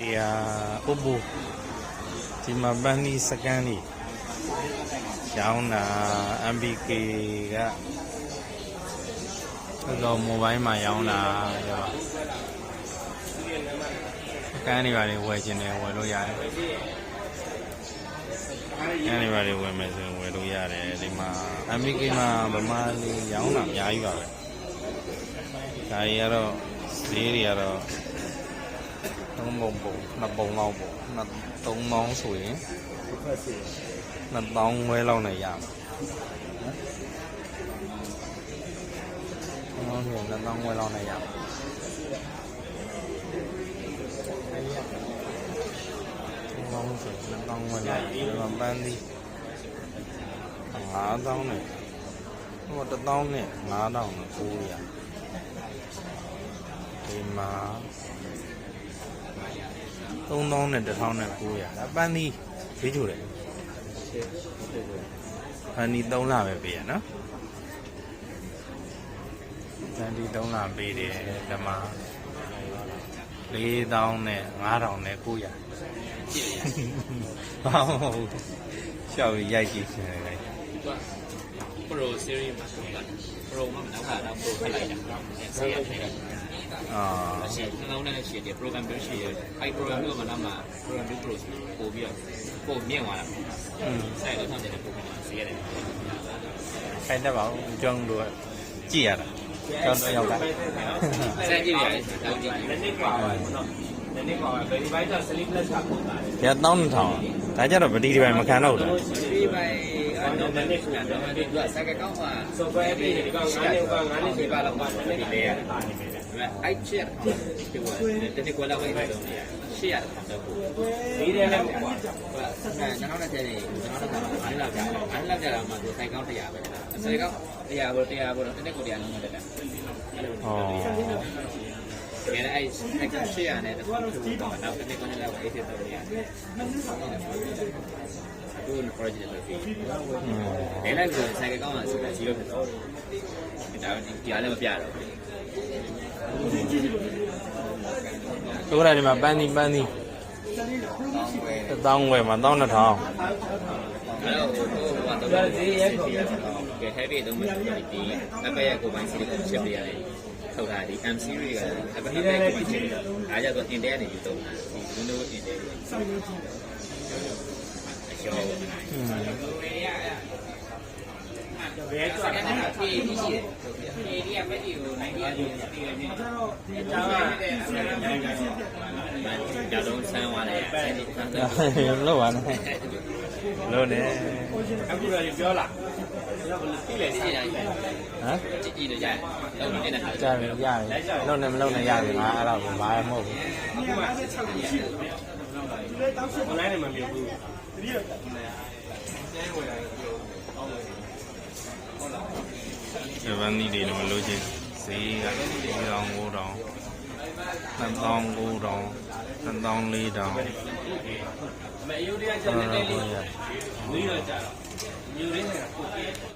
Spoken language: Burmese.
တရားဥပ္ပဒီမှာပန်းဒီစကန်နေရောင်းတာ MBK ကတော့မိုဘိုင်းမှာရောင်းတာရောစကန်နေပါလေဝယ်ခြင်းတယ်ဝယ်လို့ရတယ်အဲ့ဒီပါလေဝယ်မယ်ဆိုရင်ဝယ်လို့ရတယ်ဒီမှာ MBK မှာဗမာလေးရောင်းတာအများကြီးပါပဲဒါကြီးကတော့ဈေးတွေကတော့ သုံးပုံပုံနှစ်ပုံလောက်ပေါ့နှစ်သုံးပေါင်းဆိုရင်ဖက်စီနှစ်ပေါင်းဝဲလောက်နဲ့ရမှာသုံးပေါင်းဆိုရင်နှစ်ပေါင်းဝဲလောက်နဲ့ရမှာသုံးပေါင်း 3000နဲ့1000နဲ့900ဒါပန်းသီးဈေးချိုတယ်ပန်းသီး3လပဲပေးရနော်ပန်းသီး3လပေးတယ်ဓမ္မ4000နဲ့5000နဲ့900ဘာမှမဟုတ်ရှောက်ရိုက်ကြည့်နေတယ် Pro series မှာဆိုတာ Pro မှာမနောက်ခါတော့ Pro ဖြစ်လိုက်တာဆေးရဖြစ်လိုက်အာ အရှိနှလုံးနဲ့ရှိတယ် program ပြောရှိတယ်အဲ့ program မျိုးကနောက်မှာ program မျိုး Pro ပို့ပြီးတော့ပို့မြင့်သွားတာอืมစိုက်လို့ထောင်းတယ်ပို့ပြီးဆေးရတယ်ခိုင်တတ်ပါဦးကျုံတို့ကြည့်ရတာကျောင်းတော့ရောက်တာစမ်းကြည့်ရတယ်တောင်းကြည့်တယ်နည်းပါပါနော်နည်းပါပါဘယ်ဒီဘိုင်းက sleepless ကပို့တာလေရ1000ထောင်ဒါကြတော့ဗတိဒီပိုင်းမခံတော့ဘူးဒီ ပိုင်းတော့နည်းကတော့ဒီကစက်ကကောင်းပါ software အပြင်ဒီကောင်9နှစ်က9နှစ်ဒီဒီပါပါတော့တော့ပါပါနေနည်းတယ်လေးအဲ့ပါနေတယ်အဲ့ချက်ဒီကတတိကွာလောက်ပဲတော့ရှေ့ရတော့ပို့ဒီထဲလည်းပေါ့ကျွန်တော်တို့တဲ့ကျွန်တော်တို့ကအားလောက်ကြအားလောက်ကြတာမှသူစိုက်ကောင်းတရားပဲစိုက်ကောင်းတရားဘောတရားဘောတနေ့ကိုတရားလုံးနဲ့တ က်တာဩဒီအဲ့အဲ့စိုက်ကောင်းရှေ့ရနဲ့တော့တော့နောက်တစ်နေ့ကိုလည်းအဲ့ဒီတော့ရတယ်အခု project လုပ်ပြီးလဲလိုက်ဆိုစိုက်ကောင်းတာဆိုတာ0ဖြစ်တော့ဒါဒီအားလည်းမပြတော့ဘူးတို့ရတယ်မှာပန်းသီးပန်းသီးတောင်းဝယ်မှာ1200အဲ့တော့ဟိုကတော့ဈေးရဲခေါ်ကဲ heavy တော့မဖြစ်ဘူးဒီအပရဲ့ကိုပိုင်းစီကိုချက်ပြရတယ် ထုတ်တာဒီ M series ကအပရဲ့ကိုပိုင်းစီအားကြတော့ Intel နေပြီးတော့ဒီ Windows Intel အကျော်ဘယ်ကြွားလဲဒီဒီရှိတယ်ဒီဒီကမက်ဒီကို90ရာဒီပြည်နေတယ်ကျောင်းကကြတော့ဆန်းသွားတယ်ဆန်းဒီဆန်းတယ်လောက်ပါနဲ့ လို့နေအခုလည်းပြောလာဒီလေဒီတိုင်းဟမ်ကြည့်ကြည့်လို့ရတယ်တော့နေတဲ့ဟာကြားတယ်ရတယ်လုံးနေမလုံးနဲ့ရတယ်ငါအဲ့ဒါကိုဘာမှမဟုတ်ဘူးအခုမှ56ရှိတယ် online နဲ့မမြင်ဘူးတတိယဒီပန်းသီးတွေတော့လိုချင်ဈေးက4000 9000 2000 9000 1000 4000မယူရကြတယ်နည်းနည်းလေးဝီးတော့ကြတော့ယူရင်းက